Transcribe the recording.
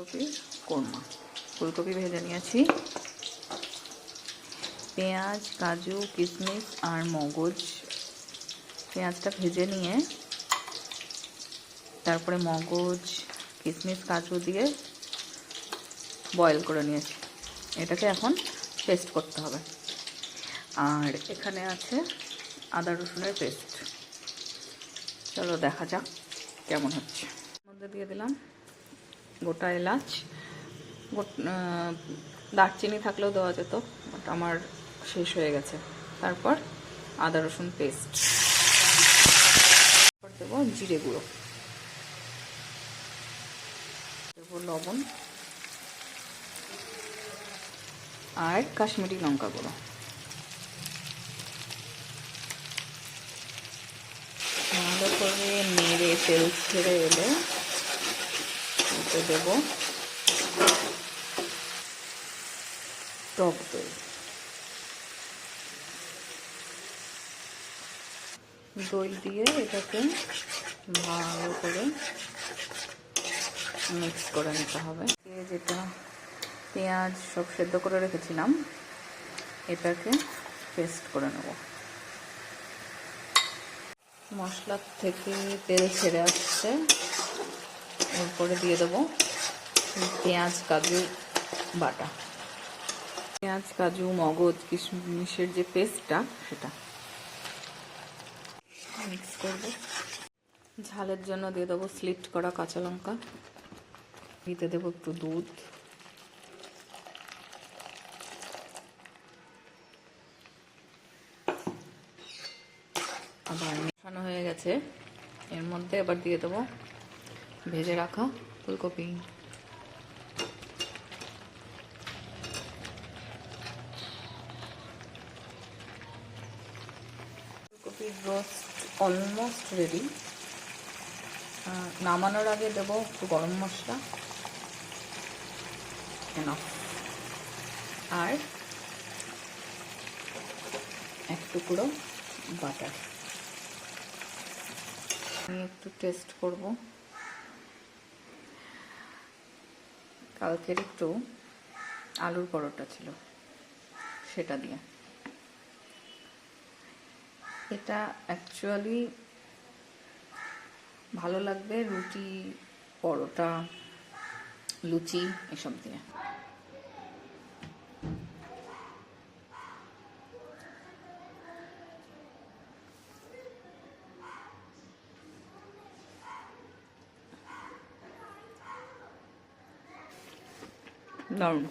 ফুলকপির কোরমা। ফুলকপি ভেজে নিয়েছি। পেঁয়াজ, কাজু কিশমিশ আর মগজ। পেঁয়াজটা ভেজে নিয়ে তারপরে মগজ কিশমিশ কাজু দিয়ে বয়েল করে নিয়েছি। এটাকে এখন পেস্ট করতে হবে। আর এখানে আছে আদা রসুনের পেস্ট। চলো দেখা যাক কেমন হচ্ছে। দিয়ে দিলাম। গোটা এলাচ দারচিনি থাকলেও দেওয়া যেত বাট আমার শেষ হয়ে গেছে। তারপর আদা রসুন পেস্ট দেবো জিরে গুঁড়ো। দেবো লবণ আর কাশ্মীরি লঙ্কা গুঁড়ো। ভালো করে নেড়ে, তেল ছেড়ে এলে এতে দেব। টক দই। দই দিয়ে এটাকে ভালো করে মিক্স করে নিতে হবে। যেটা পেঁয়াজ সব সেদ্ধ করে রেখেছিলাম, এটাকে পেস্ট করে নেব। মশলার থেকে তেল ছেড়ে আসছে। এরপরে দিয়ে দেবো। পেঁয়াজ, কাজু, বাটা। পেঁয়াজ, কাজু, মগজ, কিশমিশের যে পেস্টটা, সেটা। মিক্স করব। ঝালের জন্য দিয়ে দেবো স্লিট করা কাঁচা লঙ্কা। দিতে দেবো একটু দুধ। আবার মেশানো হয়ে গেছে। এর মধ্যে এবার দিয়ে দেবো ভেজে রাখা ফুলকপি। ফুলকপির রোস্ট অলমোস্ট রেডি নামানোর আগে দেবো একটু গরম মশলা। এনাফ আর এক টুকরো বাটার আমি একটু টেস্ট করব। কালকের একটু আলুর পরোটা ছিল, সেটা দিয়ে। এটা অ্যাকচুয়ালি ভালো লাগবে, রুটি, পরোটা, লুচি, এসব দিয়ে। দারুণ